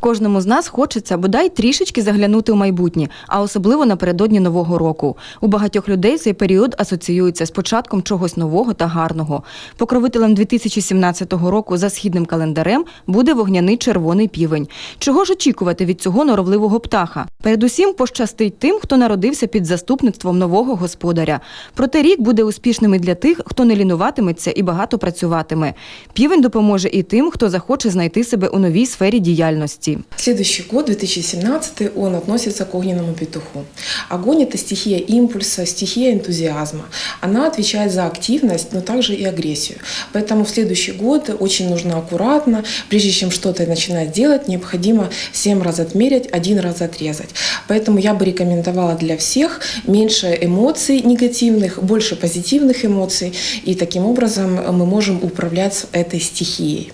Кожному з нас хочеться бодай трішечки заглянути у майбутнє, а особливо напередодні нового року. У багатьох людей цей період асоціюється з початком чогось нового та гарного. Покровителем 2017 року за східним календарем буде вогняний червоний півень. Чого ж очікувати від цього норовливого птаха? Передусім пощастить тим, хто народився під заступництвом нового господаря. Проте рік буде успішним і для тих, хто не лінуватиметься і багато працюватиме. Півень допоможе і тим, хто захоче знайти себе у новій сфері діяльності. Следующий год, 2017, он относится к огненному петуху. Огонь – это стихия импульса, стихия энтузиазма. Она отвечает за активность, но также и агрессию. Поэтому в следующий год очень нужно аккуратно, прежде чем что-то начинать делать, необходимо 7 раз отмерить, один раз отрезать. Поэтому я бы рекомендовала для всех меньше эмоций негативных, больше позитивных эмоций, и таким образом мы можем управлять этой стихией.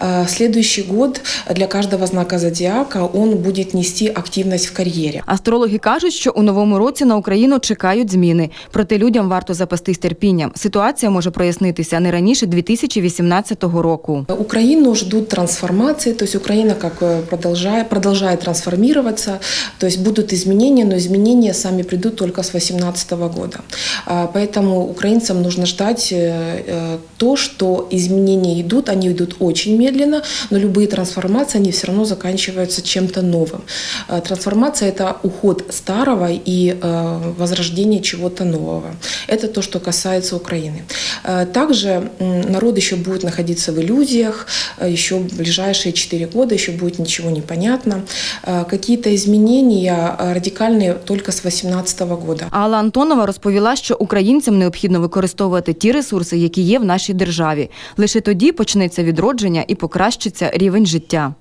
Э, Следующий год для каждого знака зодиака он будет нести активность в карьере. Астрологи кажуть, що у новому році на Україну чекають зміни. Проте людям варто запастись терпінням. Ситуація може прояснитися не раніше 2018 року. Украину ждут трансформации, то есть Украина как э, продолжает, продолжает трансформироваться, то есть будут изменения, но изменения сами придут только с 2018 года. А, Поэтому украинцам нужно ждать э, э, то, что изменения идут, они идут очень медленно, но любые трансформации, они все равно заканчиваются чем-то новым. А, Трансформация – это уход старого и э, возрождение чего-то нового. Это то, что касается Украины. Э, Также м, народ еще будет находиться в иллюзиях, э, еще в ближайшие 4 года еще будет ничего не понятно. Э, Какие-то изменения э, радикальные только с 2018 года. Алла Антонова розповіла, що українцям необхідно використовувати ті ресурси, які є в нашій державі. Лише тоді почнеться відродження покращиться рівень життя.